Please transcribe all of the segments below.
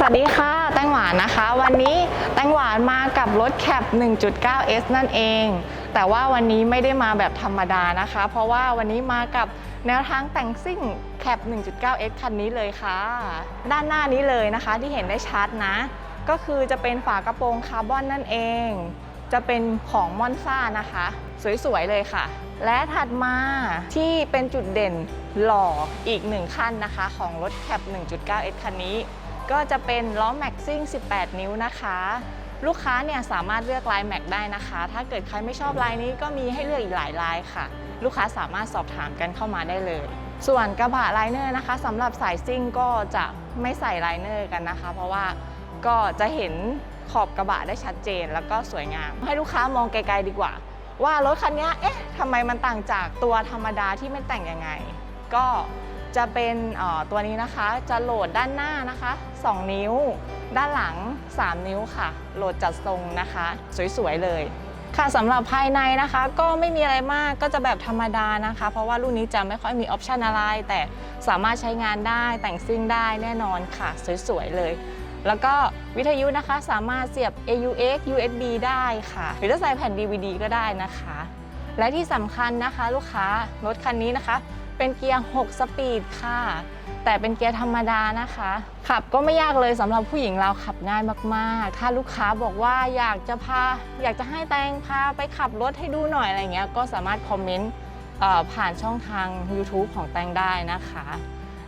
สวัสดีค่ะแตงหวานนะคะ วันนี้แตงหวานมากับรถแคป 1.9S นั่นเอง แต่ว่าวันนี้ไม่ได้มาแบบธรรมดานะคะ เพราะว่าวันนี้มากับแนวทางแต่งซิ่งแคป 1.9X คันนี้เลยค่ะ ด้านหน้านี้เลยนะคะที่เห็นได้ชัดนะ ก็คือจะเป็นฝากระโปรงคาร์บอนนั่นเอง จะเป็นของมอนซ่านะคะ สวยๆเลยค่ะ และถัดมาที่เป็นจุดเด่นหล่ออีกหนึ่งขั้นนะคะ ของรถแคป 1.9S คันนี้ ก็จะเป็นล้อแม็กซิ่ง 18 นิ้วนะคะ ลูกค้าเนี่ยสามารถเลือกลายแม็กได้นะคะ ถ้าเกิดใครไม่ชอบลายนี้ก็มีให้เลือกอีกหลายลายค่ะ ลูกค้าสามารถสอบถามกันเข้ามาได้เลย ส่วนกระบะไลเนอร์นะคะสำหรับสายซิ่งก็จะไม่ใส่ไลเนอร์กันนะคะ เพราะว่าก็จะเห็นขอบกระบะได้ชัดเจนแล้วก็สวยงาม ให้ลูกค้ามองไกลๆดีกว่า ว่ารถคันนี้เอ๊ะทำไมมันต่างจากตัวธรรมดาที่ไม่แต่งยังไง ก็จะเป็นตัวนี้นะคะ จะโหลดด้านหน้านะคะ 2 นิ้ว ด้านหลัง 3 นิ้วค่ะ โหลดจัดทรงนะคะ สวยๆเลยค่ะสำหรับภายในนะคะก็ไม่มีอะไรมากก็จะแบบธรรมดานะคะ เพราะว่ารุ่นนี้จะไม่ค่อยมีออปชันอะไร แต่สามารถใช้งานได้แต่งซิ่งได้แน่นอนค่ะ สวยๆเลย แล้วก็วิทยุนะคะสามารถเสียบ AUX USB ได้ค่ะ หรือจะใส่แผ่น DVD ก็ได้นะคะ และที่สำคัญนะคะลูกค้ารถคันนี้นะคะ เป็นเกียร์ 6 สปีดค่ะ แต่เป็นเกียร์ธรรมดานะคะ ขับก็ไม่ยากเลยสำหรับผู้หญิงเราขับง่ายมากๆ ถ้าลูกค้าบอกว่าอยากจะพา อยากจะให้แตงพาไปขับรถให้ดูหน่อยอะไรเงี้ยก็สามารถคอมเมนต์ผ่านช่องทาง YouTube ของแตงได้นะคะ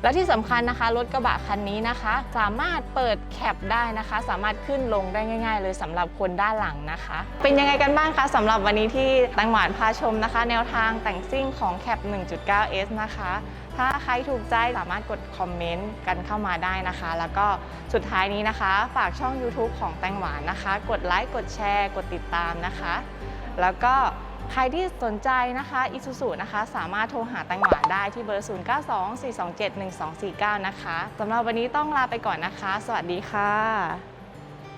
และที่สำคัญนะคะรถกระบะคันนี้นะคะ สามารถเปิดแคปได้นะคะ สามารถขึ้นลงได้ง่าย ๆ เลยสำหรับคนด้านหลังนะคะ เป็นยังไงกันบ้างคะสำหรับวันนี้ที่ตังหวานพาชมนะคะ แนวทางแต่งซิ่งของแคป 1.9S นะคะ ถ้าใครถูกใจสามารถกดคอมเมนต์กันเข้ามาได้นะคะ แล้วก็สุดท้ายนี้นะคะ ฝากช่อง YouTube ของแตงหวานนะคะ กดไลค์กดแชร์ กดติดตามนะคะ แล้วก็ ใครที่สนใจนะคะอิซูซูนะคะสามารถโทรหาแตังหวานได้ที่เบอร์ 0924271249 นะคะสำหรับวันนี้ต้องลาไปก่อนนะคะ สวัสดีค่ะ